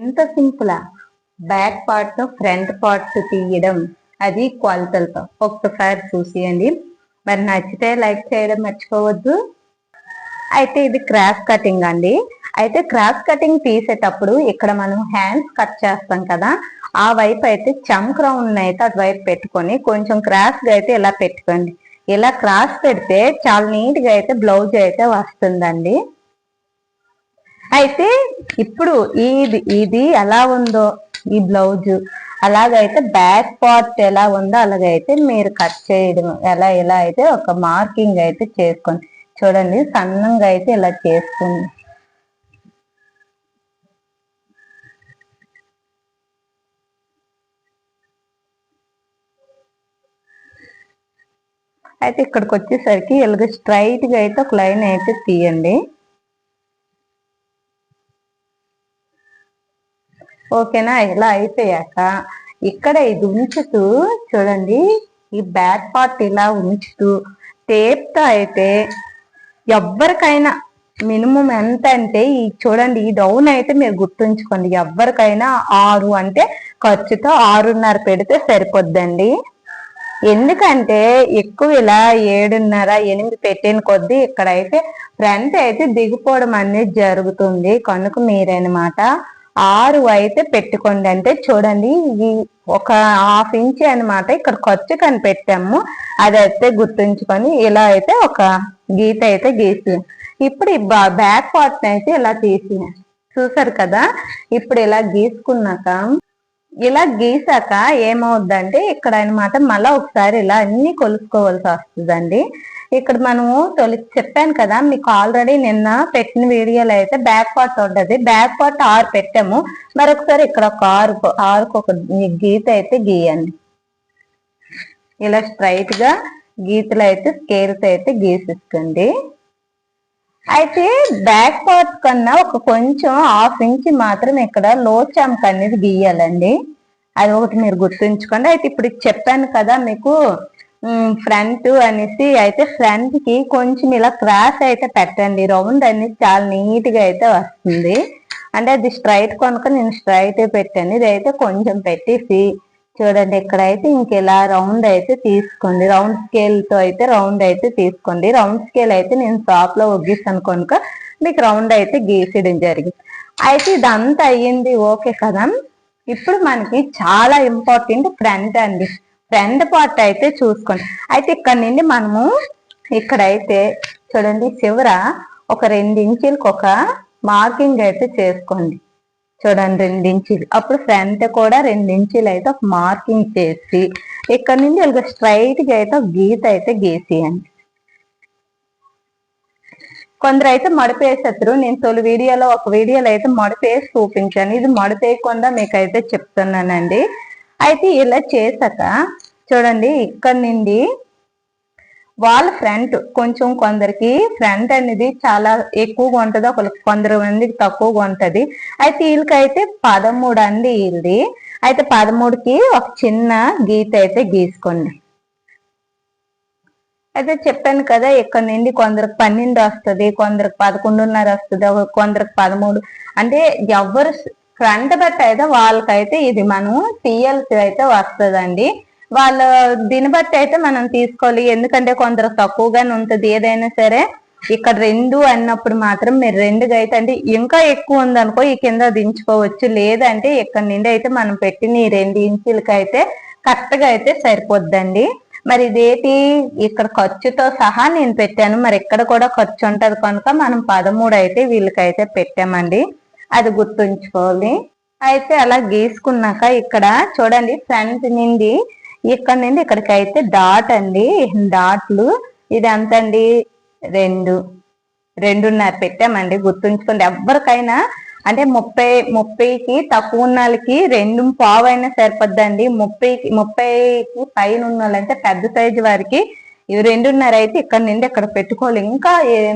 ఎంత సింపులా back part front part తీయడం అది కొలతలతో. ఒక్కసారి చూసేయండి. మరి నచ్చితే లైక్ చేయడం మర్చిపోవద్దు. అయితే ఇది క్రాస్ కటింగ్ అండి. అయితే క్రాస్ కటింగ్ తీసేటప్పుడు ఇక్కడ మనం హ్యాండ్స్ కట్ చేస్తాం కదా ఆ వైపు అయితే చంక్ రౌండ్ అయితే అటువైపు పెట్టుకొని కొంచెం క్రాస్గా అయితే ఇలా పెట్టుకోండి. ఇలా క్రాస్ పెడితే చాలా నీట్గా అయితే బ్లౌజ్ అయితే వస్తుందండి. అయితే ఇప్పుడు ఇది ఇది ఎలా ఉందో ఈ బ్లౌజ్ అలాగైతే బ్యాక్ పార్ట్ ఎలా ఉందో అలాగైతే మీరు కట్ చేయడం ఎలా ఎలా అయితే ఒక మార్కింగ్ అయితే చేసుకోండి. చూడండి సన్నంగా అయితే ఇలా చేసుకోండి అయితే ఇక్కడికి వచ్చేసరికి ఇలాగ స్ట్రైట్గా అయితే ఒక లైన్ అయితే తీయండి. ఓకేనా ఇలా అయిపోయాక ఇక్కడ ఇది ఉంచుతూ చూడండి ఈ బ్యాక్ పార్ట్ ఇలా ఉంచుతూ టేప్తో అయితే ఎవ్వరికైనా మినిమం ఎంత అంటే ఈ చూడండి ఈ డౌన్ అయితే మీరు గుర్తుంచుకోండి ఎవరికైనా ఆరు అంటే ఖర్చుతో ఆరున్నర పెడితే సరిపోద్దండి. ఎందుకంటే ఎక్కువ ఇలా ఏడున్నర ఎనిమిది పెట్టిన కొద్దీ ఇక్కడైతే ఫ్రంట్ అయితే దిగిపోవడం అనేది జరుగుతుంది. కనుక మీరనమాట ఆరు అయితే పెట్టుకోండి అంటే చూడండి ఈ ఒక హాఫ్ ఇంచ్ అనమాట ఇక్కడ ఖర్చు కనిపెట్టాము. అది అయితే గుర్తుంచుకొని ఇలా అయితే ఒక గీత అయితే గీసి ఇప్పుడు ఈ బ్యాక్ పార్ట్ అయితే ఇలా తీసి చూసారు కదా? ఇప్పుడు ఇలా గీసుకున్నాక ఇలా గీసాక ఏమవుద్దంటే ఇక్కడ అనమాట మళ్ళీ ఒకసారి ఇలా అన్ని కొలుసుకోవాల్సి వస్తుందండి. ఇక్కడ మనము తొలి చెప్పాను కదా మీకు ఆల్రెడీ నిన్న పెట్టిన వీడియోలో అయితే బ్యాక్ పార్ట్ ఉండదు బ్యాక్ పార్ట్ ఆరు పెట్టాము. మరొకసారి ఇక్కడ ఒక ఆరు ఆరుకు ఒక గీత అయితే గీయండి. ఇలా స్ట్రైట్గా గీతలు అయితే స్కేల్తో అయితే గీసిస్తుంది అయితే బ్యాక్ పార్ట్ కన్నా ఒక కొంచెం హాఫ్ ఇంచ్ మాత్రం ఇక్కడ లో చంక్ అనేది గీయాలండి. అది ఒకటి మీరు గుర్తుంచుకోండి. అయితే ఇప్పుడు చెప్పాను కదా మీకు ఫ్రంట్ అనేసి. అయితే ఫ్రంట్కి కొంచెం ఇలా క్రాస్ అయితే పెట్టండి. రౌండ్ అనేది చాలా నీట్గా అయితే వస్తుంది. అంటే అది స్ట్రైట్ కొనుక నేను స్ట్రైట్ పెట్టాను. ఇది అయితే కొంచెం పెట్టేసి చూడండి. ఇక్కడైతే ఇంక ఇలా రౌండ్ అయితే తీసుకోండి. రౌండ్ స్కేల్తో అయితే రౌండ్ అయితే తీసుకోండి. రౌండ్ స్కేల్ అయితే నేను షాప్లో ఒగ్గిస్తాను కనుక మీకు రౌండ్ అయితే గీసేయడం జరిగింది. అయితే ఇదంతా అయ్యింది ఓకే కదా. ఇప్పుడు మనకి చాలా ఇంపార్టెంట్ ఫ్రంట్ అండి. ఫ్రంట్ పార్ట్ అయితే చూసుకోండి. అయితే ఇక్కడ నుండి మనము ఇక్కడైతే చూడండి చివర ఒక రెండు ఇంచులకు ఒక మార్కింగ్ అయితే చేసుకోండి. చూడండి రెండు అప్పుడు ఫ్రంట్ కూడా రెండు ఇంచులు అయితే ఒక మార్కింగ్ చేసి ఇక్కడ నుండి ఇలాగ అయితే ఒక గీత అయితే గీసేయండి. కొందరు అయితే మడిపేసేస్తారు నేను తొలి వీడియోలో ఒక వీడియోలో అయితే మడిపేసి చూపించాను. ఇది మడిపేయకుండా మీకు అయితే చెప్తున్నానండి. అయితే ఇలా చేశాక చూడండి ఇక్కడ నుండి వాళ్ళ ఫ్రంట్ కొంచెం కొందరికి ఫ్రంట్ అనేది చాలా ఎక్కువగా ఉంటుంది. ఒక కొందరు మందికి తక్కువగా ఉంటుంది. అయితే వీళ్ళకైతే పదమూడు అండి వీళ్ళది. అయితే పదమూడుకి ఒక చిన్న గీత అయితే గీసుకోండి. అయితే చెప్పాను కదా ఇక్కడ నుండి కొందరికి పన్నెండు వస్తుంది కొందరికి పదకొండున్నర వస్తుంది కొందరికి పదమూడు. అంటే ఎవరు ఫ్రంట్ బట్టి అయితే వాళ్ళకైతే ఇది మనం తీయాల్సి అయితే వస్తుందండి. వాళ్ళ దీన్ని బట్టి అయితే మనం తీసుకోవాలి. ఎందుకంటే కొందరు తక్కువగానే ఉంటుంది. ఏదైనా సరే ఇక్కడ రెండు అన్నప్పుడు మాత్రం మీరు రెండుగా అయితే అంటే ఇంకా ఎక్కువ ఉందనుకో ఈ కింద దించుకోవచ్చు. లేదంటే ఇక్కడ నుండి అయితే మనం పెట్టిన ఈ రెండు ఇంచులకి అయితే కరెక్ట్గా అయితే సరిపోద్దండి. మరి ఇదేటి? ఇక్కడ ఖర్చుతో సహా నేను పెట్టాను. మరి ఇక్కడ కూడా ఖర్చు ఉంటది కనుక మనం పదమూడు అయితే వీళ్ళకైతే పెట్టామండి. అది గుర్తుంచుకోవాలి. అయితే అలా గీసుకున్నాక ఇక్కడ చూడండి ఫ్రంట్ నుండి ఇక్కడ నుండి ఇక్కడికి అయితే డాట్ అండి. డాట్లు ఇది ఎంత అండి రెండు. రెండున్నర పెట్టామండి. గుర్తుంచుకోండి. ఎవరికైనా అంటే ముప్పై ముప్పైకి తక్కువ ఉన్న వాళ్ళకి రెండు పావు అయినా సరిపోద్దండి. ముప్పైకి ముప్పైకి పైన ఉన్న వాళ్ళంటే పెద్ద సైజు వారికి ఇవి రెండున్నర అయితే ఇక్కడ నుండి ఇక్కడ పెట్టుకోవాలి. ఇంకా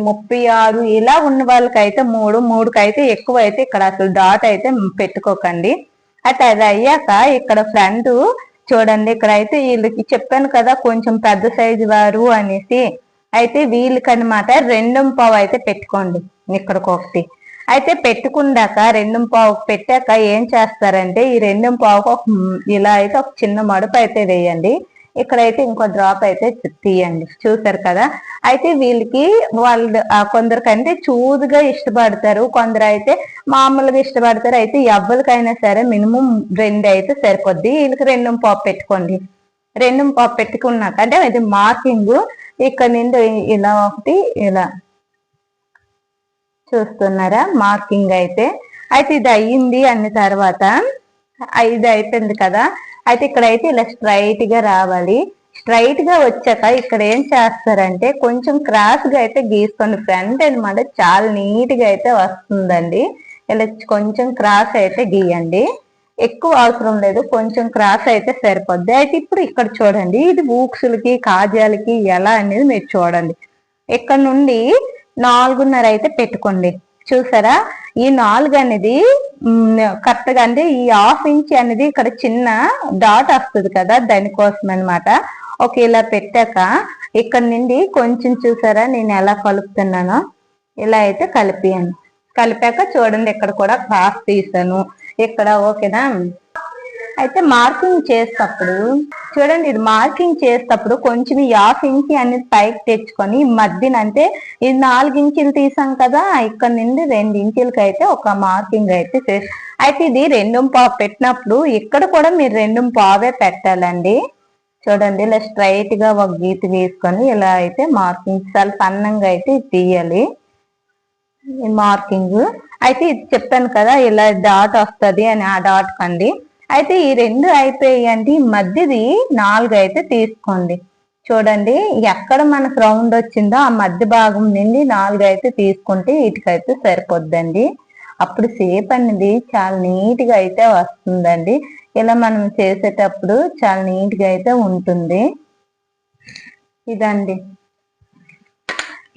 ముప్పై ఆరు ఇలా ఉన్న వాళ్ళకి అయితే మూడు మూడుకి అయితే ఎక్కువ అయితే ఇక్కడ అసలు డాట్ అయితే పెట్టుకోకండి. అయితే అది అయ్యాక ఇక్కడ ఫ్రంట్ చూడండి ఇక్కడ అయితే వీళ్ళకి చెప్పాను కదా కొంచెం పెద్ద సైజు వారు అనేసి. అయితే వీళ్ళకి అనమాట రెండు పావు అయితే పెట్టుకోండి ఇక్కడికి ఒకటి అయితే పెట్టుకున్నాక రెండు పావు పెట్టాక ఏం చేస్తారంటే ఈ రెండు పావుకు ఒక ఇలా అయితే ఒక చిన్న మడుపు అయితే వేయండి. ఇక్కడైతే ఇంకో డ్రాప్ అయితే తీయండి. చూసారు కదా? అయితే వీళ్ళకి వాళ్ళు కొందరికంటే చూదుగా ఇష్టపడతారు. కొందరు అయితే మామూలుగా ఇష్టపడతారు. అయితే ఎవ్వరికైనా సరే మినిమం రెండు అయితే సరిపోద్ది. వీళ్ళకి రెండు పాపు పెట్టుకోండి. రెండు పాపు పెట్టుకున్నాక అంటే ఇది మార్కింగ్. ఇక్కడ నుండి ఇలా ఒకటి ఇలా చూస్తున్నారా? మార్కింగ్ అయితే. అయితే ఇది అయ్యింది అన్న తర్వాత ఇది అయిపోయింది కదా. అయితే ఇక్కడైతే ఇలా స్ట్రైట్గా రావాలి. స్ట్రైట్గా వచ్చాక ఇక్కడ ఏం చేస్తారంటే కొంచెం క్రాస్గా అయితే గీసుకోండి. ఫ్రంట్ అనమాట చాలా నీట్గా అయితే వస్తుందండి. ఇలా కొంచెం క్రాస్ అయితే గీయండి. ఎక్కువ అవసరం లేదు. కొంచెం క్రాస్ అయితే సరిపోద్ది. అయితే ఇప్పుడు ఇక్కడ చూడండి. ఇది బూక్స్లకి కాజాలకి ఎలా అనేది మీరు చూడండి. ఇక్కడ నుండి నాలుగున్నర అయితే పెట్టుకోండి. చూసారా? ఈ నాలుగు అనేది కరెక్ట్గా అంటే ఈ హాఫ్ ఇంచ్ అనేది ఇక్కడ చిన్న డాట్ వస్తుంది కదా దానికోసం అనమాట ఓకే ఇలా పెట్టాక ఇక్కడ నుండి కొంచెం చూసారా? నేను ఎలా కలుపుతున్నానో ఇలా అయితే కలిపియాను కలిపాక చూడండి ఇక్కడ కూడా క్రాస్ తీసాను. ఇక్కడ ఓకేనా? అయితే మార్కింగ్ చేసేటప్పుడు చూడండి ఇది మార్కింగ్ చేసేటప్పుడు కొంచెం హాఫ్ ఇంచి అనేది పైకి తెచ్చుకొని మధ్యన అంటే ఇది నాలుగు ఇంచులు తీసాం కదా ఇక్కడ నుండి రెండు ఇంచులకి అయితే ఒక మార్కింగ్ అయితే చేసి అయితే ఇది రెండు పావు పెట్టినప్పుడు ఇక్కడ కూడా మీరు రెండు పావే పెట్టాలండి. చూడండి ఇలా స్ట్రైట్గా ఒక గీత వేసుకొని ఇలా అయితే మార్కింగ్ చాలా సన్నంగా అయితే తీయాలి. మార్కింగ్. అయితే ఇది చెప్పాను కదా ఇలా డాట్ వస్తుంది అని ఆ డాట్ కండి అయితే ఈ రెండు అయిపోయాయండి. మధ్యది నాలుగు అయితే తీసుకోండి. చూడండి ఎక్కడ మనకు రౌండ్ వచ్చిందో ఆ మధ్య భాగం నుండి నాలుగు అయితే తీసుకుంటే వీటికైతే సరిపోద్దండి. అప్పుడు షేప్ అనేది చాలా నీట్గా అయితే వస్తుందండి. ఇలా మనం చేసేటప్పుడు చాలా నీట్గా అయితే ఉంటుంది. ఇదండి.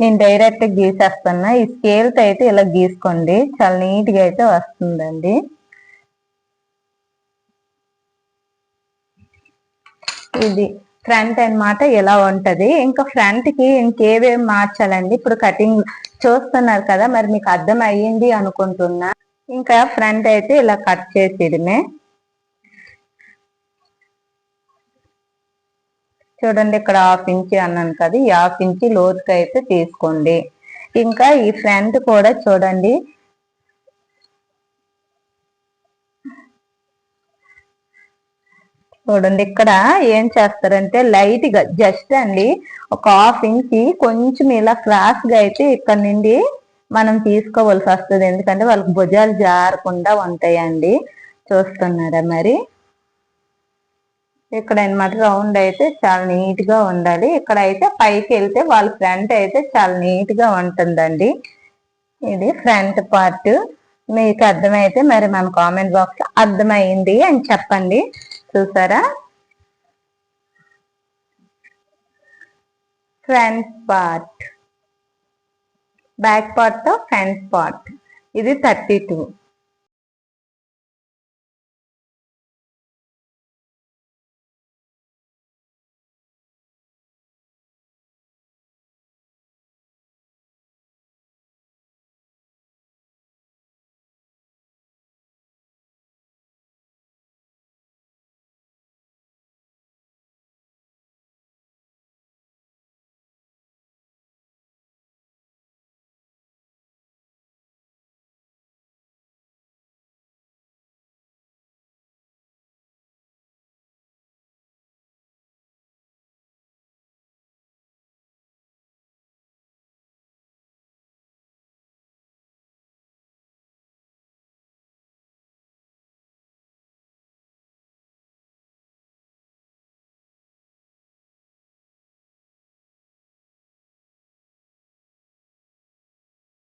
నేను డైరెక్ట్గా గీసేస్తున్నా. ఈ స్కేల్తో అయితే ఇలా గీసుకోండి. చాలా నీట్గా అయితే వస్తుందండి. ఇది ఫ్రంట్ అనమాట ఇలా ఉంటది? ఇంకా ఫ్రంట్కి ఇంకేవేమి మార్చాలండి? ఇప్పుడు కటింగ్ చూస్తున్నారు కదా మరి మీకు అర్థం అయ్యింది అనుకుంటున్నా. ఇంకా ఫ్రంట్ అయితే ఇలా కట్ చేసేయడమే చూడండి ఇక్కడ హాఫ్ ఇంచి అన్నాను కదా ఈ హాఫ్ ఇంచి లోతుగా అయితే తీసుకోండి. ఇంకా ఈ ఫ్రంట్ కూడా చూడండి చూడండి ఇక్కడ ఏం చేస్తారంటే లైట్గా జస్ట్ అండి ఒక హాఫ్ ఇంచి కొంచెం ఇలా క్రాస్గా అయితే ఇక్కడ నుండి మనం తీసుకోవాల్సి వస్తుంది. ఎందుకంటే వాళ్ళకి భుజాలు జారకుండా ఉంటాయండి. చూస్తున్నారా మరి? ఇక్కడ అనమాట రౌండ్ అయితే చాలా నీట్గా ఉండాలి. ఇక్కడ అయితే పైకి వెళ్తే వాళ్ళ ఫ్రంట్ అయితే చాలా నీట్గా ఉంటుందండి. ఇది ఫ్రంట్ పార్ట్ మీకు అర్థమైతే మరి మన కామెంట్ బాక్స్ అర్థమైంది అని చెప్పండి. చూసారా? ఫ్రంట్ పార్ట్ బ్యాక్ పార్ట్తో ఫ్రంట్ పార్ట్ ఇది థర్టీ టూ